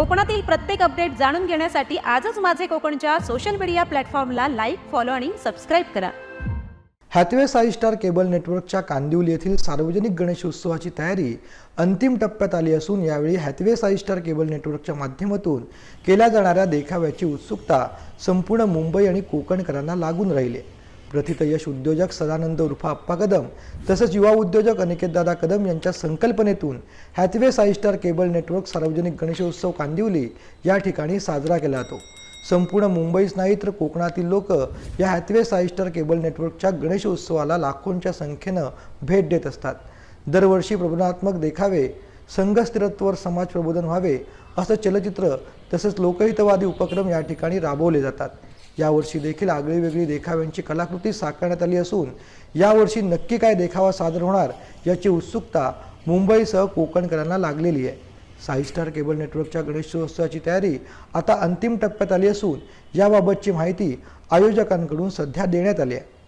कोकणातील प्रत्येक अपडेट जाणून घेण्यासाठी आजच माझे कोकणच्या सोशल मीडिया प्लॅटफॉर्मला लाईक फॉलो आणि सबस्क्राईब करा. हॅथवे साई स्टार केबल नेटवर्कच्या कांदिवली येथील सार्वजनिक गणेशोत्सवाची तयारी अंतिम टप्प्यात आली असून यावेळी हॅथवे साई स्टार केबल नेटवर्कच्या माध्यमातून केल्या जाणाऱ्या देखाव्याची उत्सुकता संपूर्ण मुंबई आणि कोकणकरांना लागून राहिली. प्रथित यश उद्योजक सदानंद उर्फ आप्पा कदम तसंच युवा उद्योजक अनिकेतदादा कदम यांच्या संकल्पनेतून हॅथवे साईस्टार केबल नेटवर्क सार्वजनिक गणेशोत्सव कांदिवली या ठिकाणी साजरा केला जातो. संपूर्ण मुंबईच नाही तर कोकणातील लोक या हॅथवे साईस्टार केबल नेटवर्कच्या गणेशोत्सवाला लाखोंच्या संख्येनं भेट देत असतात. दरवर्षी प्रबोधनात्मक देखावे संघस्थिरत्वर समाज प्रबोधन व्हावे असं चलचित्र तसंच लोकहितवादी उपक्रम या ठिकाणी राबवले जातात. यावर्षी देखील आगळीवेगळी देखाव्यांची कलाकृती साकारण्यात आली असून यावर्षी नक्की काय देखावा सादर होणार याची उत्सुकता मुंबईसह कोकणकरांना लागलेली आहे. साई स्टार केबल नेटवर्कच्या गणेशोत्सवाची तयारी आता अंतिम टप्प्यात आली असून याबाबतची माहिती आयोजकांकडून सध्या देण्यात आली आहे.